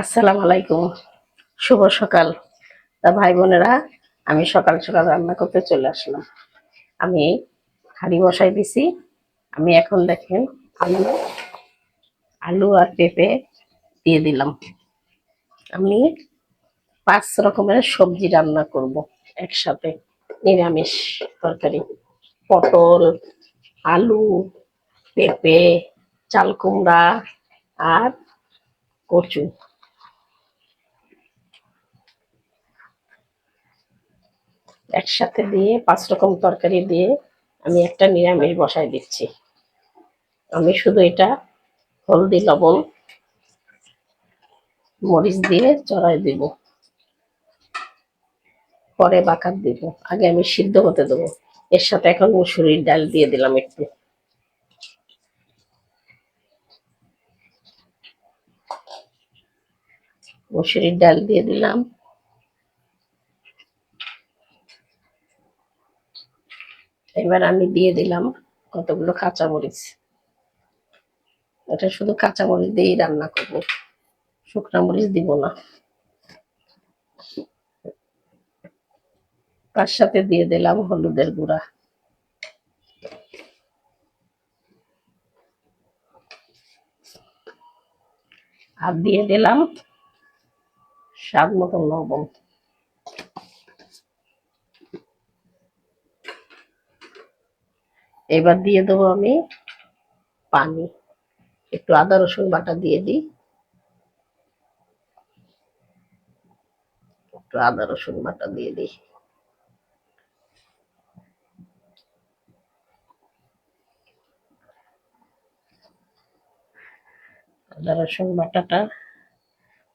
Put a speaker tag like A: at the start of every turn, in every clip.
A: আসসালামু আলাইকুম। শুভ সকাল। তা ভাই বোনেরা, আমি সকাল সকাল রান্না করতে চলে আসলাম। আমি হাঁড়ি বসাই দিছি। আমি এখন দেখেন আলু আলু আর পেঁপে দিয়ে দিলাম। আমি পাঁচ রকমের সবজি রান্না করব একসাথে। নিরামিষ তরকারি। পটল, আলু, পেঁপে, চাল কুমড়া আর কচু। একসাথে দিয়ে পাঁচ রকম তরকারি দিয়ে আমি একটা নিরামিষ বসাই দিচ্ছি। আমি শুধু এটা হলদি, লবণ, মরিচ দিয়ে চড়াই দিব। পরে বাকার দিব। আগে আমি সিদ্ধ হতে দেবো। এর সাথে এখন মুসুরির ডাল দিয়ে দিলাম একটু। মুসুরির ডাল দিয়ে দিলাম। এবার আমি দিয়ে দিলাম কতগুলো কাঁচামরিচ। এটা শুধু কাঁচামরিচ দিয়েই রান্না করব। শুকনা মরিচ দিব না। তার সাথে দিয়ে দিলাম হলুদের গুঁড়া। আর দিয়ে দিলাম স্বাদ মতো লবণ। এবার দিয়ে দেবো আমি পানি। একটু আদা, রসুন বাটা দিয়ে দিই। একটু আদা, রসুন বাটা দিয়ে দিই। আদা, রসুন বাটাটা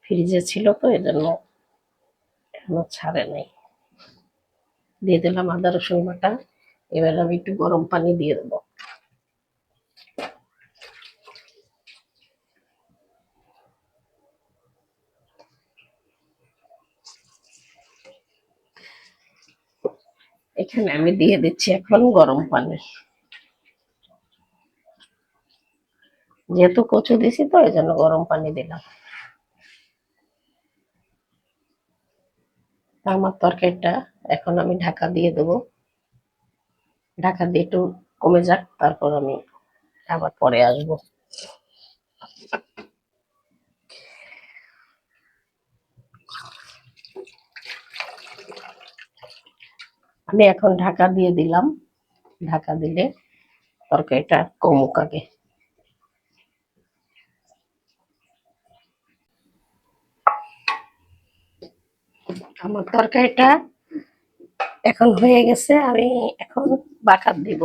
A: ফ্রিজে ছিল তো, এজন্য এখনও ছাড়ে নাই। দিয়ে দিলাম আদা, রসুন বাটা। এবার আমি একটু গরম পানি দিয়ে দেবো। এখানে আমি দিয়ে দিচ্ছি এখন গরম পানি। যেহেতু কচু দিছি তো, এই জন্য গরম পানি দিলাম। আমার তরকারিটা এখন আমি ঢাকা দিয়ে দেবো। ঢাকা দিয়ে একটু কমে যাক, তারপর আমি আবার পরে আসব। আমি এখন ঢাকা দিয়ে দিলাম। ঢাকা দিলে তরকারিটা কমুক আগে। আমার তরকারিটা এখন হয়ে গেছে। আমি এখন বাকার দিব।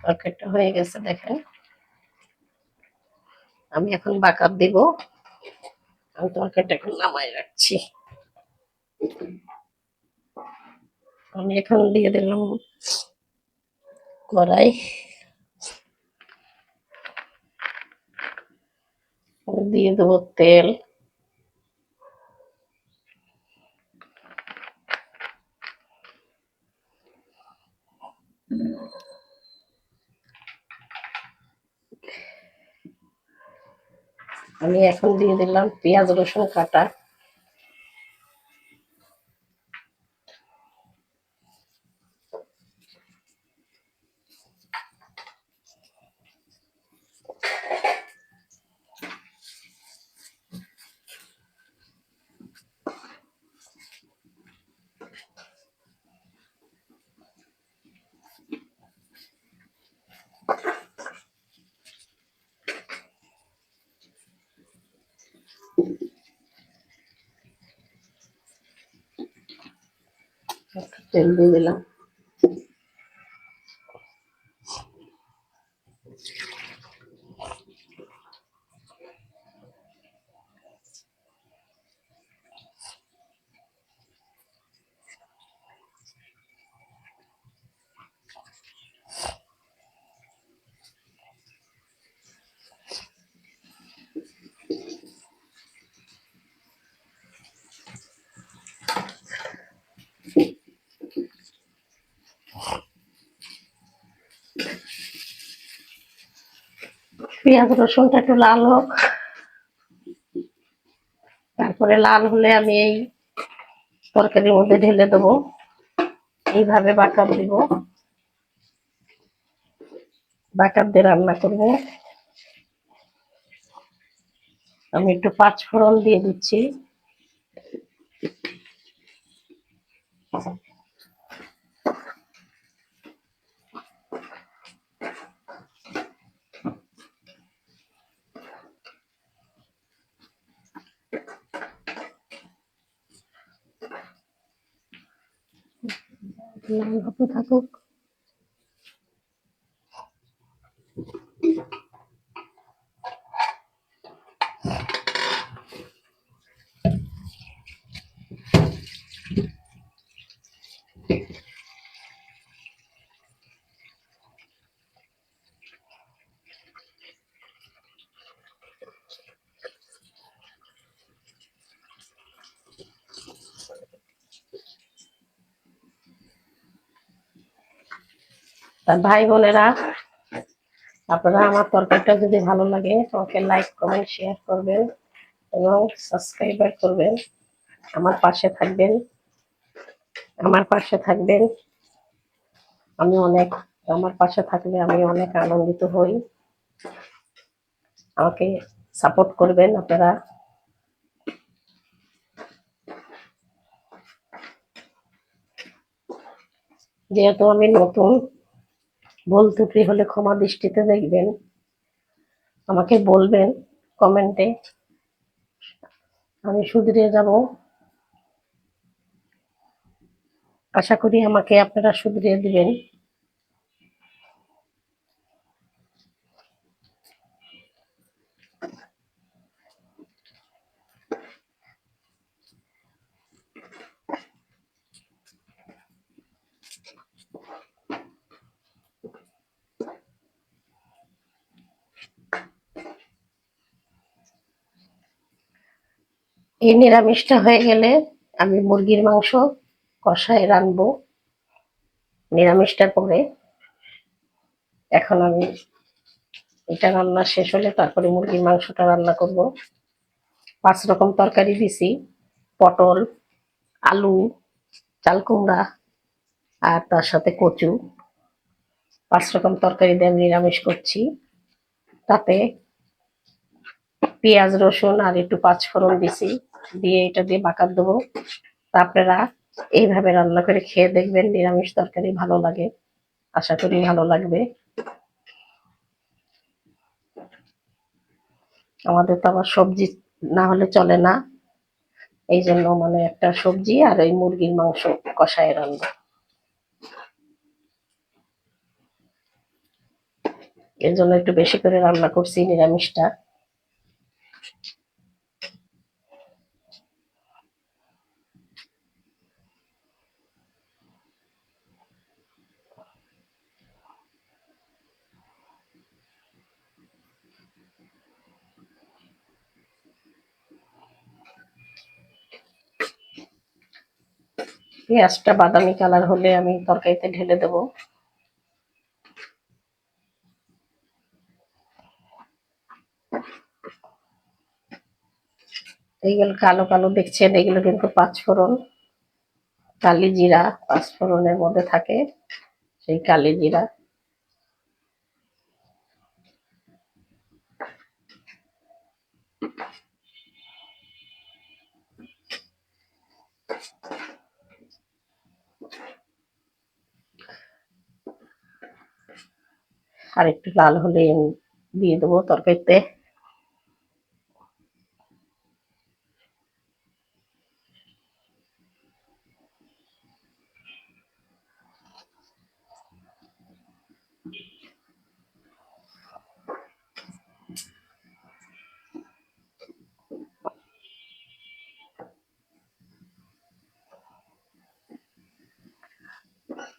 A: তরকারিটা হয়ে গেছে, দেখেন। আমি এখন বাকার দিব। আমি তরকারিটা এখন নামাই রাখছি। আমি এখন দিয়ে দিলাম কড়াই। দিয়ে দেবো তেল। আমি এখন দিয়ে দিলাম পেঁয়াজ রসুন কাটা। একটু তেল দিয়ে দিলাম পেঁয়াজ, রসুনটা একটু লাল হোক। তারপরে লাল হলে আমি এই তরকারির মধ্যে ঢেলে দেবো। এইভাবে বাটার দিব। বাটার দিয়ে রান্না করব। আমি একটু পাঁচ ফোড়ন দিয়ে দিচ্ছি। লাল হতে থাকুক। ভাই বোনেরা, আপনারা আমার তরকারিটা যদি ভালো লাগে, আমাকে লাইক কমেন্ট শেয়ার করবেন এবং সাবস্ক্রাইবার করবেন। আমার পাশে থাকবেন। আমার পাশে থাকবেন। আমি অনেক, আমার পাশে থাকলে আমি অনেক আনন্দিত হই। আমাকে সাপোর্ট করবেন আপনারা। যেহেতু আমি নতুন ভুল ত্রুটি হলে ক্ষমা দৃষ্টিতে দেখবেন। আমাকে বলবেন কমেন্টে। আমি সুধরে যাব। আশা করি আমাকে আপনারা সুধরে দিবেন। এই নিরামিষটা হয়ে গেলে আমি মুরগির মাংস কষায় রানবো নিরামিষটা করে এখন আমি এটা রান্না শেষ হলে তারপরে মুরগির মাংসটা রান্না করব। পাঁচ রকম তরকারি দিছি, পটল, আলু, চাল কুমড়া আর তার সাথে কচু। পাঁচ রকম তরকারি দিয়ে আমি নিরামিষ করছি। তাতে পেঁয়াজ, রসুন আর একটু পাঁচ ফোড়ন দিছি। দিয়ে এটা দিয়ে বাকার দেবো। আপনারা এইভাবে রান্না করে খেয়ে দেখবেন, নিরামিষ তরকারি ভালো লাগে। আশা করি ভালো লাগবে। আমাদের তো আবার সবজি না হলে চলে না। এই জন্য মানে একটা সবজি আর ওই মুরগির মাংস কষায় রান্না। এর জন্য একটু বেশি করে রান্না করছি নিরামিষটা। পেঁয়াজটা বাদামি কালার হলে আমি তরকারিতে ঢেলে দেব। এইগুলো কালো কালো দেখছেন, এগুলো কিন্তু পাঁচফোড়ন কালি জিরা পাঁচফোড়নের মধ্যে থাকে, সেই কালি জিরা। আর একটু লাল হলে দিয়ে দেবো তরকারিতে।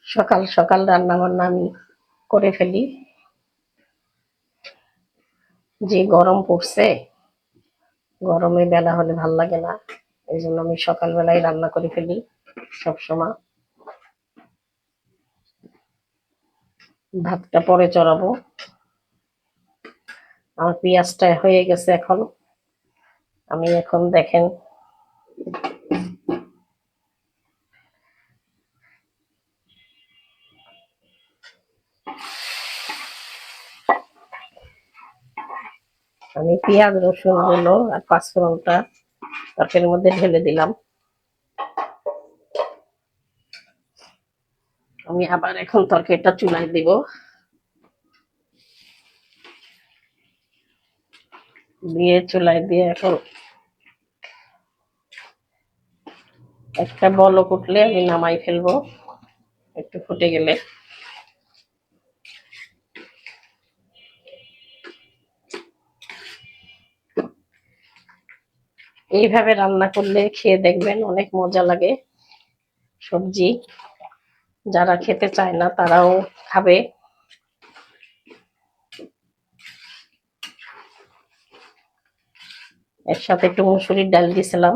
A: সকাল সকাল রান্না বান্না আমি করে ফেলি। যে গরম পড়ছে, গরমে বেলা হলে ভালো লাগে না। এই জন্য আমি সকালবেলায় রান্না করে ফেলি সব সময় ভাতটা পরে চড়াবো। আমার পেঁয়াজটা হয়ে গেছে এখন। আমি এখন দেখেন আমি পেঁয়াজ, রসুনগুলো আর পাঁচফোড়নটা তরকারির মধ্যে ঢেলে দিলাম। আমি আবার এখন তরকারিটা চুলায় দিব। দিয়ে চুলায় দিয়ে এখন একটা বলক উঠলে আমি নামাই ফেলব, একটু ফুটে গেলে। এইভাবে রান্না করলে খেয়ে দেখবেন অনেক মজা লাগে সবজি। যারা খেতে চায় না, তারাও খাবে। এর সাথে একটু মুসুরির ডাল দিয়েছিলাম।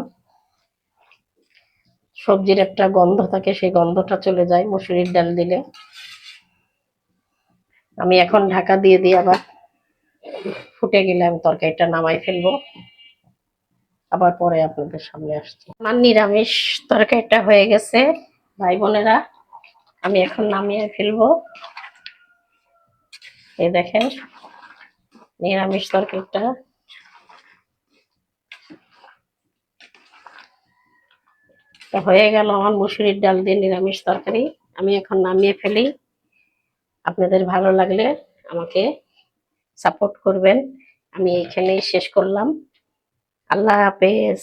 A: সবজির একটা গন্ধ থাকে, সেই গন্ধটা চলে যায় মুসুরির ডাল দিলে। আমি এখন ঢাকা দিয়ে দিয়ে আবার ফুটে গেলে আমি তরকারিটা নামাই ফেলব। আবার পরে আপনাদের সামনে আসছি। আমার নিরামিষ তরকারিটা হয়ে গেছে। ভাই বোনেরা, আমি এখন নামিয়ে ফেলব। এই দেখেন, নিরামিষ তরকারিটা। হয়ে গেল আমার মুসুরির ডাল দিয়ে নিরামিষ তরকারি। আমি এখন নামিয়ে ফেলি। আপনাদের ভালো লাগলে আমাকে সাপোর্ট করবেন। আমি এখানেই শেষ করলাম। আল্লাহ হাফেজ।